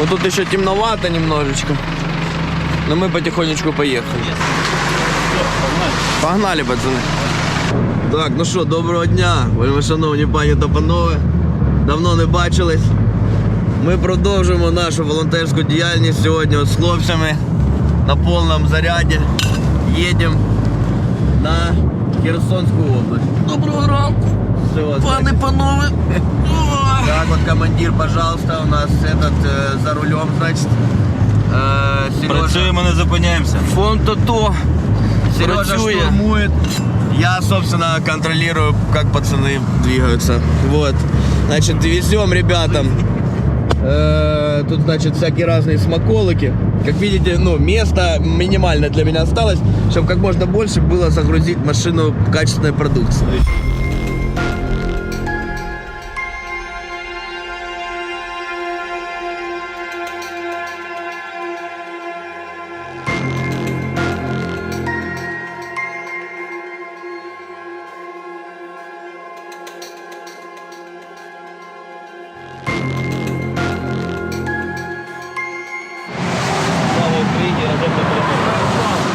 Ну тут еще темновато немножечко. Но мы потихонечку поехали. Погнали, пацани. Так, ну що, доброго дня, вельми шановні пані та панове. Давно не бачились. Ми продовжуємо нашу волонтерську діяльність сьогодні от з хлопцями на повному заряді. Їдемо на Херсонську область. Доброго ранку, Все, пане панове. Так, вот командир, пожалуйста, у нас этот э, за рулем, значит. Э, Сережа, Працюємо, не зупиняємося. Фонд АТО. Сережа працює. штурмует. Я, собственно, контролирую, как пацаны двигаются. Вот. Значит, везем ребятам. Э, Тут, значит, всякие разные смаколыки. Как видите, ну, место минимально для меня осталось, чтобы как можно больше было загрузить машину качественной продукцией.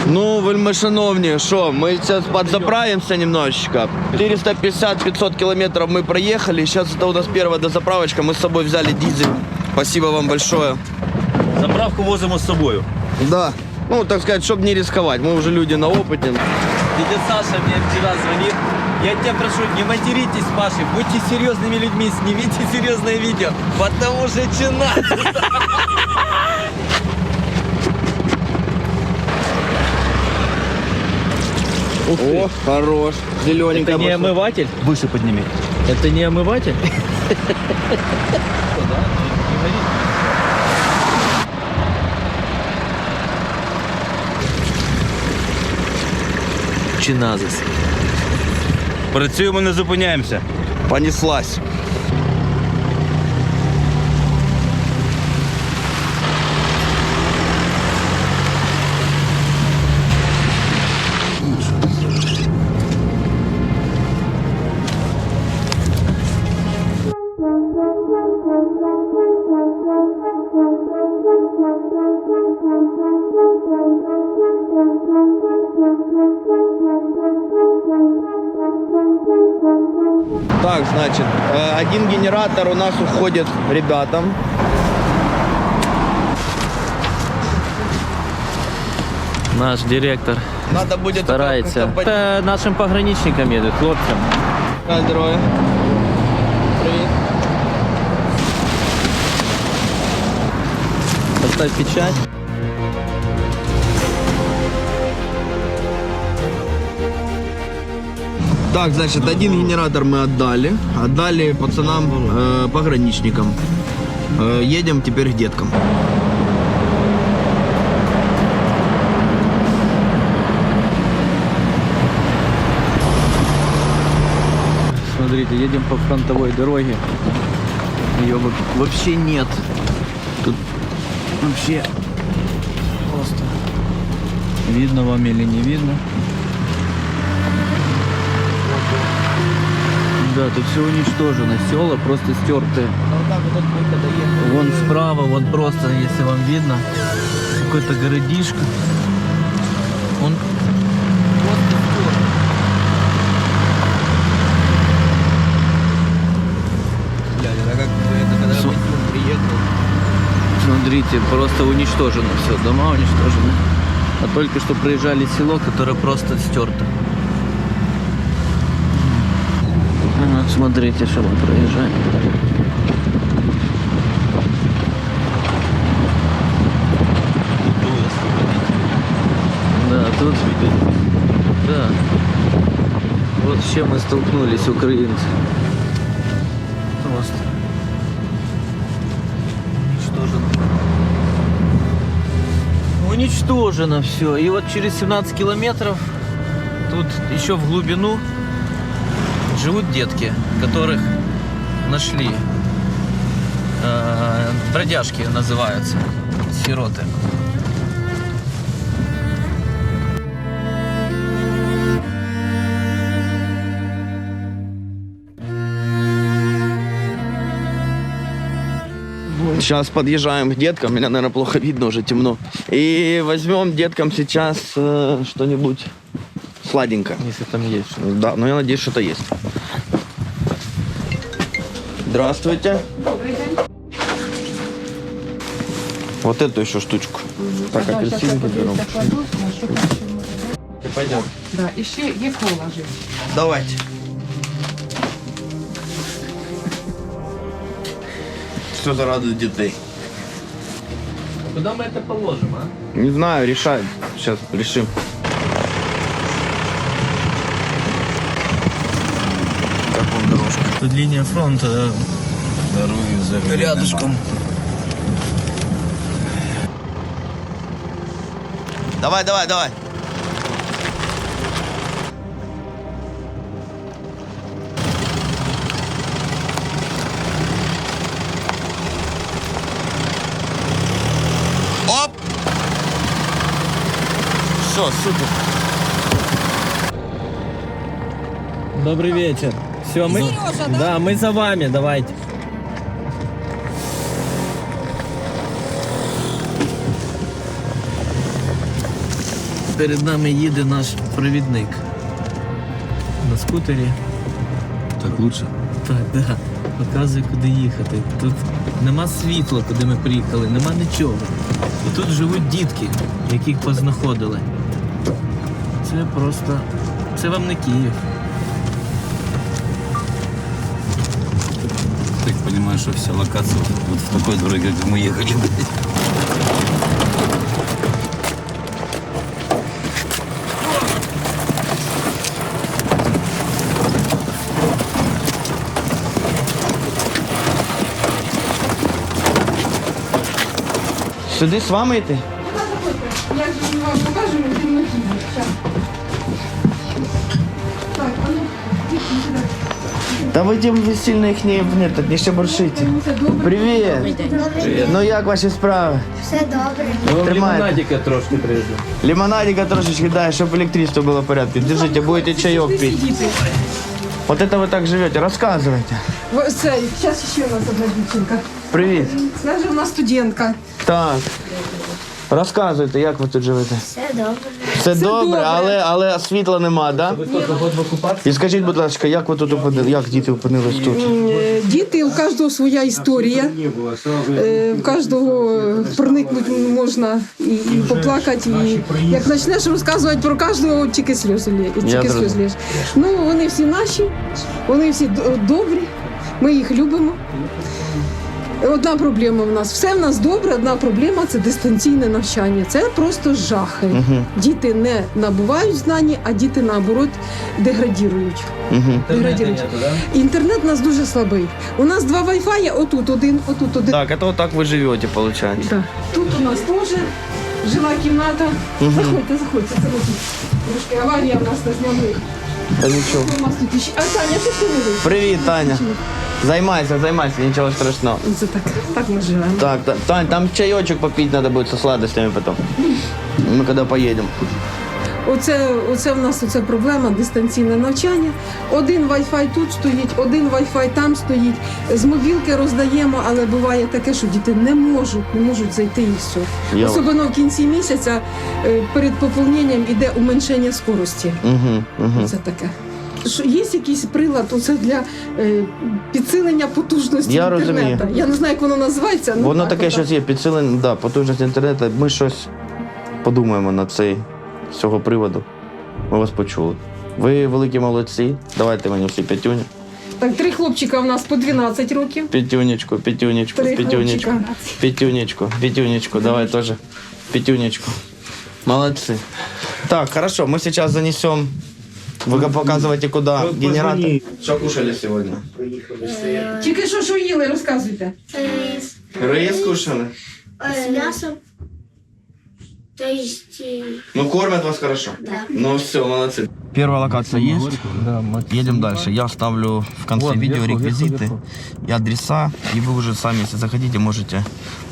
Ну, вельми шановні, що, ми зараз подзаправимося немножечко. 450-500 километров мы проехали. Сейчас это у нас первая дозаправочка. Мы с собой взяли дизель. Спасибо вам большое. Заправку возимо з собою. Да. Ну, так сказать, чтобы не рисковать. Мы уже люди на опыте. Дядя Саша мне вчера звонит. Я тебя прошу, не материтесь, Пашей, будьте серьезными людьми, снимите серьезное видео, потому что чина. О, хорош. Зелененькая. Это не машина. омыватель? Вище підніми. Это не омыватель? Чиназис. Працюємо, не зупиняємося. Понеслась. Так, значит, э, один генератор у нас уходит ребятам. Наш директор Надо будет старается. Это нашим пограничникам едут, хлопцам. На здоровье. Привет. Поставь печать. Так, значит, один генератор мы отдали. Отдали пацанам, э, пограничникам. Э, едем теперь к деткам. Смотрите, едем по фронтовой дороге. Ее во- вообще нет. Тут вообще просто. Видно вам или не видно? Да, тут все уничтожено. Села просто стертые. Вон справа, вот просто, если вам видно, какой-то городишко. Он. Смотрите, просто уничтожено все, дома уничтожены. А только что проезжали село, которое просто стерто. Вот смотрите, что мы проезжаем. Да, тут... Да. Вот с чем мы столкнулись, украинцы. Просто. Уничтожено. Уничтожено все. И вот через 17 километров тут еще в глубину живут детки, которых нашли. Э, Бродяжки называются. Сироты. Сейчас подъезжаем к деткам. Меня, наверное, плохо видно, уже темно. И возьмем деткам сейчас э, что-нибудь сладенькое. Если там есть что. Да, но я надеюсь, что-то есть. Здравствуйте. Вот эту еще штучку. Так, апельсинки берем. Пойдем. Да, і ще є кола жить. Давайте. Что зарадует детей? Куди ми це положимо, а? Не знаю, решай. Сейчас решим. Как вам Тут лінія фронту, да. Рядышком. Давай, давай, давай. Оп! Все, супер. Добрый вечер. Все, мы... да? мы за вами, давайте. Перед нами їде наш провідник на скутері. Так лучше. Так, да. Показує, куди їхати. Тут нема світла, куди ми приїхали, нема нічого. І тут живуть дітки, яких познаходили. Це просто. Це вам не Київ. Так понимаю, что вся локация вот, в такой дороге, как мы ехали. Сюди з вами йти? Я ж вам покажу, де ми Так, а ну, сюди. Та ви тим ви сильно їх не, не, так не ще борщите. Це добре. Привіт! Ну як ваші справи? Все добре. Ми вам Тримайте. лимонадика трошки привезли. Лимонадика трошечки дай, чтобы электричество было в порядке. Держите, будете чаек пить. Діти. Вот это вы так живете, рассказывайте. В- Це, зараз ще у нас одна дівчинка. Привіт. Це вже у нас студентка. Так. Розказуйте, як ви тут живете. Все добре. Все добре, але, але світла нема, окупації? І скажіть, будь ласка, як ви тут опинили, як діти опинились тут? Е, Діти, у кожного своя історія. Е, У кожного проникнути можна і, поплакати. І як почнеш розказувати про кожного, тільки сльози тільки сльози. Ну, вони всі наші, вони всі добрі, ми їх любимо. Одна проблема в нас. Все в нас добре, одна проблема це дистанційне навчання. Це просто жахи. Діти не набувають знання, а діти наоборот деградірують. Угу. Деградірують. Інтернету нету, да? Інтернет у нас дуже слабий. У нас два вайфаї, отут один, отут один. Так, это вот так вы живете, получается. Да. Тут у нас теж жила кімната. Заходьте, заходьте, заходьте. Трошки аварія в нас на зняли. Та нічого. А Таня, ти що не вийшла? Привіт, Таня. Займайся, займайся, ничего страшного. Це так, так ми живемо. Так, та- Тань, там чайочек попить надо будет со сладостями потом. Мы когда поедем. Оце, оце в нас оце проблема дистанційне навчання. Один Wi-Fi тут стоїть, один Wi-Fi там стоїть. З мобілки роздаємо, але буває таке, що діти не можуть, не можуть зайти і все. Я- Особливо в кінці місяця е, перед поповненням іде уменшення скорості. Угу, угу. Це таке. Що є якийсь прилад оце для е, підсилення потужності Я інтернету? розумію. Я не знаю, як воно називається. ну, Воно так, таке отак. щось є, підсилення, да, потужність інтернету. Ми щось подумаємо над цей, з цього приводу. Ми вас почули. Ви великі молодці. Давайте мені всі п'ятюню. Так, три хлопчика у нас по 12 років. П'ятюнечку, п'ятюнечку, Три п'ятюнечку, хлопчика. п'ятюнечку, п'ятюнечку. Давай тоже п'ятюнечку. Молодцы. Так, хорошо, мы сейчас занесем. Вы показываете, куда генератор. Что кушали сегодня? Тільки що що їли, розказуйте. Рис. Рис кушали? З м'ясом. То есть, е, Ну, кормят вас хорошо. да. Ну все, молодцы. Первая локация есть. Да, Едем дальше. Я ставлю в конце Вон, видео вверху, реквизиты вверху, и адреса. И вы уже сами, если захотите, можете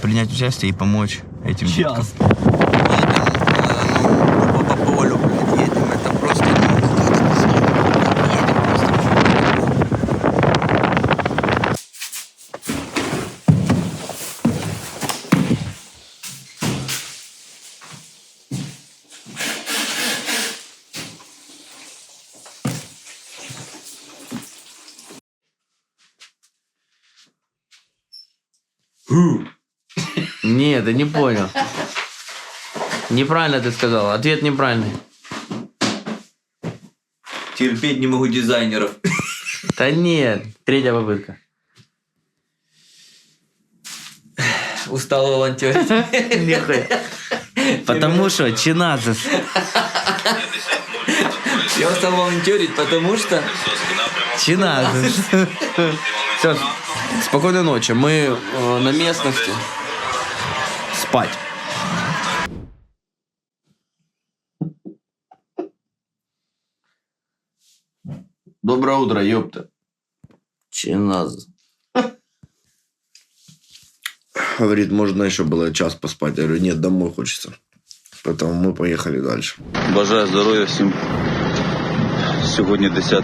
принять участие и помочь этим деткам. Час. Едем, э, ну, по, по полю, блядь, едем. Это просто... ну, как это назвать? Едем просто. Ты не понял. Неправильно ты сказал. Ответ неправильный. Терпеть не могу дизайнеров. Да нет. Третья попытка. Устал волонтерить. Нихуя. Потому что чиназис. Я устал волонтерить, потому что... Чиназис. Все, спокойной ночи. Мы э, на местности. Спать. Доброе утро, ёпта. Чиназис. Говорит, можно еще было час поспать. Я говорю, нет, домой хочется. Поэтому мы поехали дальше. Бажаю здоров'я всім. Сьогодні 10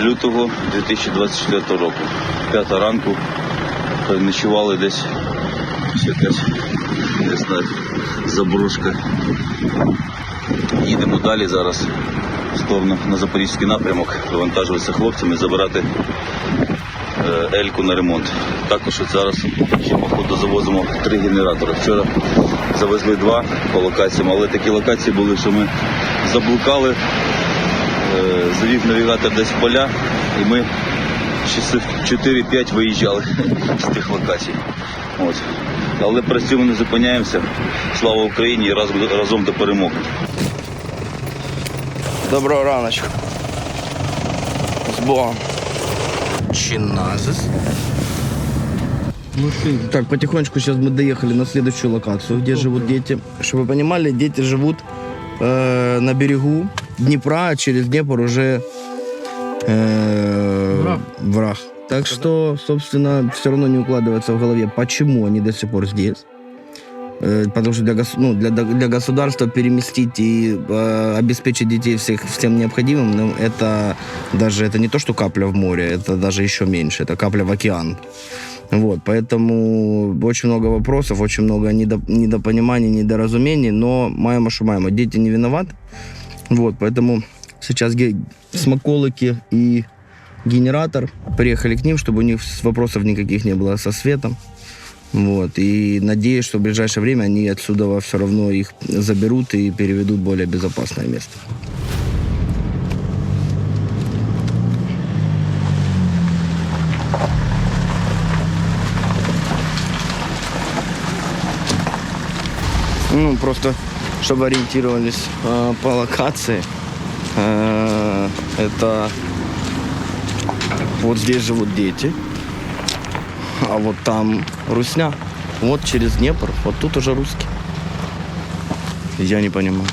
лютого 2024 року. П'ята ранку. Переночували десь. Ось якась не заброшка. Їдемо далі зараз. в Сторону на Запорізький напрямок. Вивантажуватися хлопцями, забирати е, Ельку на ремонт. Також от зараз ще походу завозимо три генератори. Вчора завезли два по локаціям, але такі локації були, що ми заблукали, е, завів навігатор десь в поля, і ми часів 4-5 виїжджали з тих локацій. От Але працюємо, не зупиняємося. Слава Україні і раз, разом до перемоги. Доброго раночку. С Богом. Чиназис. Так, потихонечку сейчас мы доехали на следующую локацию, где живут дети. Чтобы вы понимали, дети живут э, на берегу Днепра, а через Днепр уже э, враг. Так что, собственно, все равно не укладывается в голове, почему они до сих пор здесь. Э, Потому что для, гос- ну, для, для государства переместить и э, обеспечить детей всех, всем необходимым, ну, это даже это не то, что капля в море, это даже еще меньше, это капля в океан. Вот, поэтому очень много вопросов, очень много недо- недопониманий, недоразумений, но маемо что маемо, дети не виноваты. Вот, поэтому сейчас смаколыки и генератор приехали к ним, чтобы у них вопросов никаких не было со светом. Вот, и надеюсь, что в ближайшее время они отсюда все равно их заберут и переведут в более безопасное место. Ну, просто, чтобы ориентировались э, по локации. Э, это вот здесь живут дети, а вот там русня. Вот через Днепр, вот тут уже русские. Я не понимаю.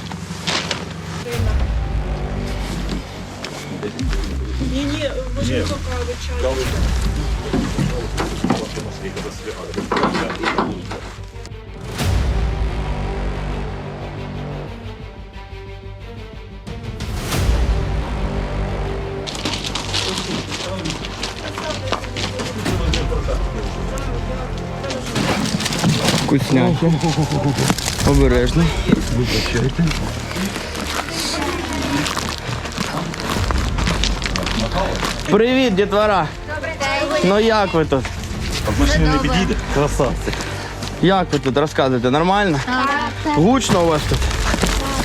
Вкусняхи. Обережно. Вибачайте. Привіт, дітвора. Добрий день. Ну як ви тут? Машини не підійде? Красавці. Як ви тут розказуєте? Нормально? Гучно у вас тут?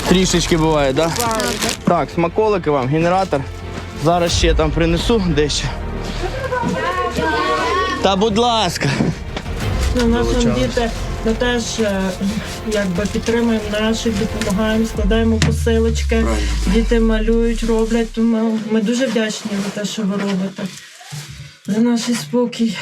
Трішечки буває, так? Да? Так, смаколики вам, генератор. Зараз ще там принесу дещо. Та будь ласка. Ну, наші діти ми теж е, якби підтримуємо наших, допомагаємо, складаємо посилочки. Діти малюють, роблять. Тому ми дуже вдячні за те, що ви робите. За наш спокій.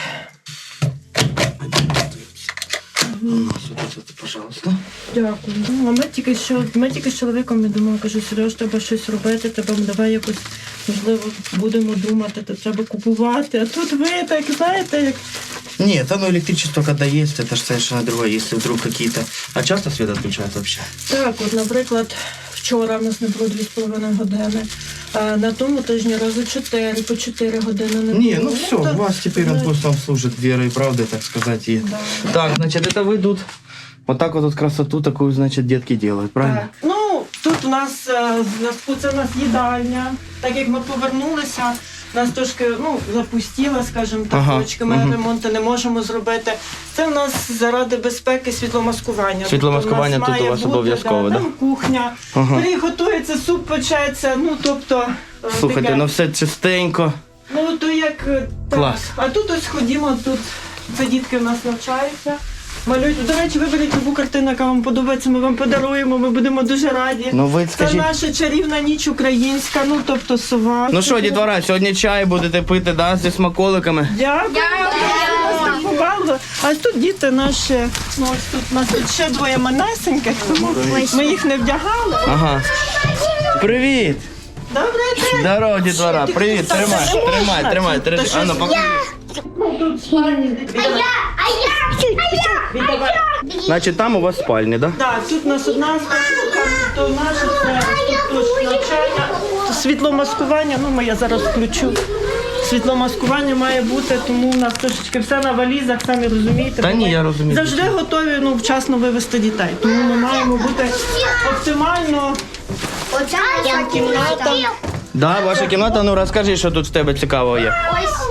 Пожалуйста. Дякую. Ну, а ми тільки що ми тільки з чоловіком я думаю, кажу, Сереж, треба щось робити, треба давай якось можливо будемо думати, то треба купувати. А тут ви так знаєте, як Нет, оно электричество когда есть, это же совершенно другое, если вдруг какие-то... А часто свет отключают вообще? Так, от, наприклад, вчора в нас не було 2,5 години, а на тому тижні рази 4, по 4 години не було. Не, ну все, то- у вас теперь он пусть вам служит верой и правдой, так сказать. И... Да. Так, значит, это вы тут вот так вот тут красоту такую, значит, детки делают, правильно? Так. Ну, тут у нас е, в зв'язку це у нас їдальня. Так як ми повернулися, нас трошки ну, запустіла, скажімо так, Ага, точки. Ми мгм. ремонту не можемо зробити. Це в нас заради безпеки світломаскування. Світломаскування Тобто в нас тут у має вас бути, обов'язково, да? Там кухня, Ага. пиріг готується, суп печеться, ну тобто. е, Слухайте, таке. ну все чистенько. Ну то як е, так. Клас. А тут ось ходімо, тут це дітки в нас навчаються. Малюють. До речі, виберіть любу картину, яка вам подобається, ми вам подаруємо, ми будемо дуже раді. Ну ви Це скажіть. наша чарівна ніч українська, ну тобто сова. Ну що, дітвора, сьогодні чай будете пити, да, зі смаколиками. Дякую. Дякую. А ось тут діти наші, ну ось тут у нас тут ще двоє манесеньких, тому ми їх не вдягали. Ага. Привіт! Добрий день. Здорово, дітвора. Привіт, тримай, тримай, тримай, тримай. щось А ну, покажи. Тут спальні. Значить, там у вас спальні, да? Так, тут у нас одна спальня, то наша це тут теж навчання. Світломаскування, ну я зараз включу. Світломаскування має бути, тому у нас трошечки все на валізах, самі розумієте. Та ні, я розумію. Завжди готові ну, вчасно вивезти дітей. Тому ми маємо бути оптимально Оце кімната. Да, ваша кімната, ну розкажи, що тут в тебе цікавого є. Ось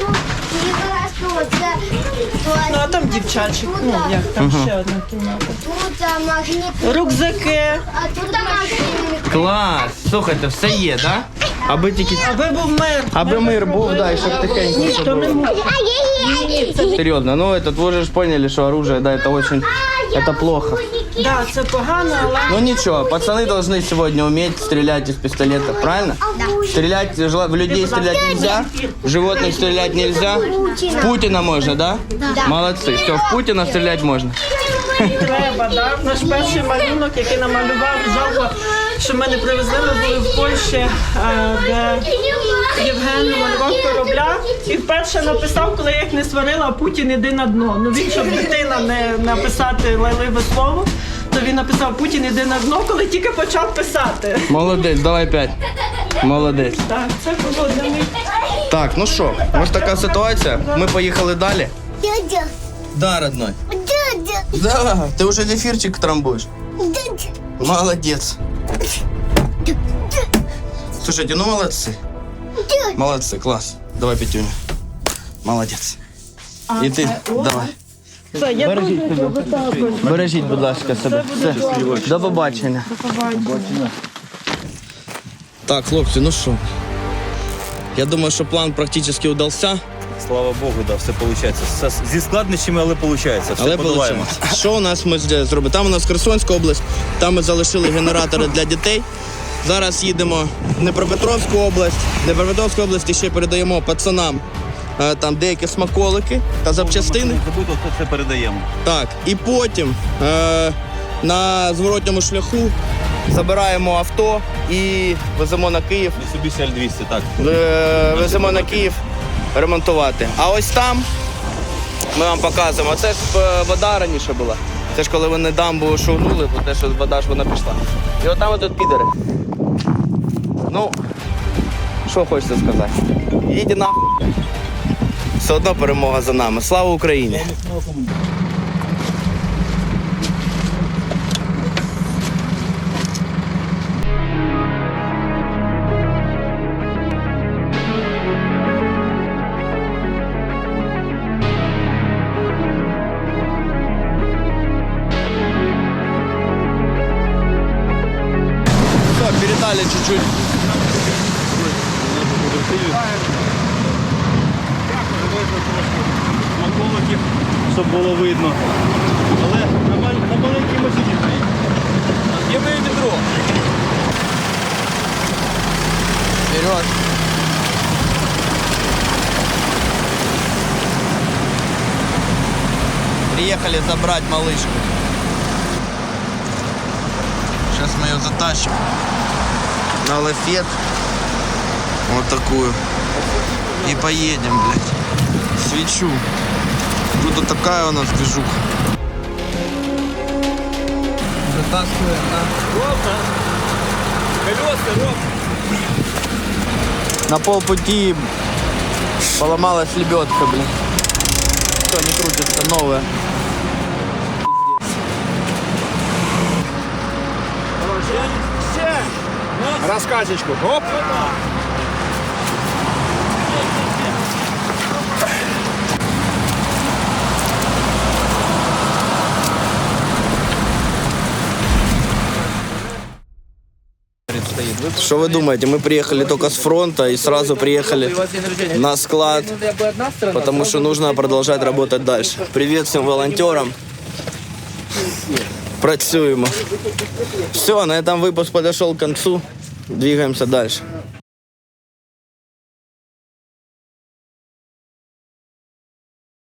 Ну а там дівчачик, ну як там ще одна кімната. тут магніт, Рюкзаки, а тут магніт. Клас! Слухайте, все є, да? Аби тільки. аби був мир. Аби мир був, да, і щоб тихенько. все Ніхто не було. може. Серьезно, ну этот, вы же ж поняли, что оружие, да, это очень, это плохо. Да, це погано, але Ну ничего, пацаны должны сегодня уметь стрелять из пистолета, правильно? Стрелять, жела- в людей стрелять нельзя, в животных стрелять нельзя. В Путина можно, да? Молодцы, все, в Путина стрелять можно. треба, да? Наш перший малюнок, який намалював, жалко, що ми не привезли, ми були в Польщі, е, де Євген намалював корабля і вперше написав, коли я їх не сварила, Путін іди на дно. Ну він, щоб дитина не написати лайливе слово, то він написав Путін іди на дно, коли тільки почав писати. Молодець, давай п'ять. Молодець. Так, це було для них. Так, ну що, ось така ситуація. Ми поїхали далі. Дядя, Да, родной. дядя, Да, ты уже зефирчик трамбуешь. дядя. Молодец. Слушайте, ну молодцы. Молодцы, класс. Давай, Петюня. Молодец. І ти, давай. Бережіть себе. Бережіть, будь ласка, себе. Все. До побачення. Так, хлопці, ну що? Я думаю, що план практично удався, Слава Богу, да, все виходить. Все зі складнощами, але виходить. Все але подолаємо. вийшло. Що у нас ми зробили? Там у нас Херсонська область, там ми залишили генератори для дітей. Зараз їдемо в Дніпропетровську область. В Дніпропетровську області ще передаємо пацанам е, там деякі смаколики та запчастини. Забудь, хто це передаємо. Так, і потім е, на зворотньому шляху забираємо авто і веземо на Київ. Mitsubishi L200, так. е, веземо на Київ ремонтувати. А ось там ми вам показуємо. Це ж е, вода раніше була. Це ж коли вони дамбу шугнули, бо те, що вода ж вона пішла. І от тут підери. Ну, що хочеться сказати? Їдь на. Все одно перемога за нами. Слава Україні! Приехали забрать малышку. Сейчас мы ее затащим на лафет. Вот такую. И поедем, блядь. Свечу. Тут такая у нас движуха. Затаскиваем на Колеса, Ром. На полпути поломалась лебедка, блин. Все, не крутится, новая. раскачечку. Оп! Что вы думаете, мы приехали только с фронта и сразу приехали на склад, потому что нужно продолжать работать дальше. Привет всем волонтерам. Працюємо. Все, на этом выпуск подошел к концу. Двигаемся дальше.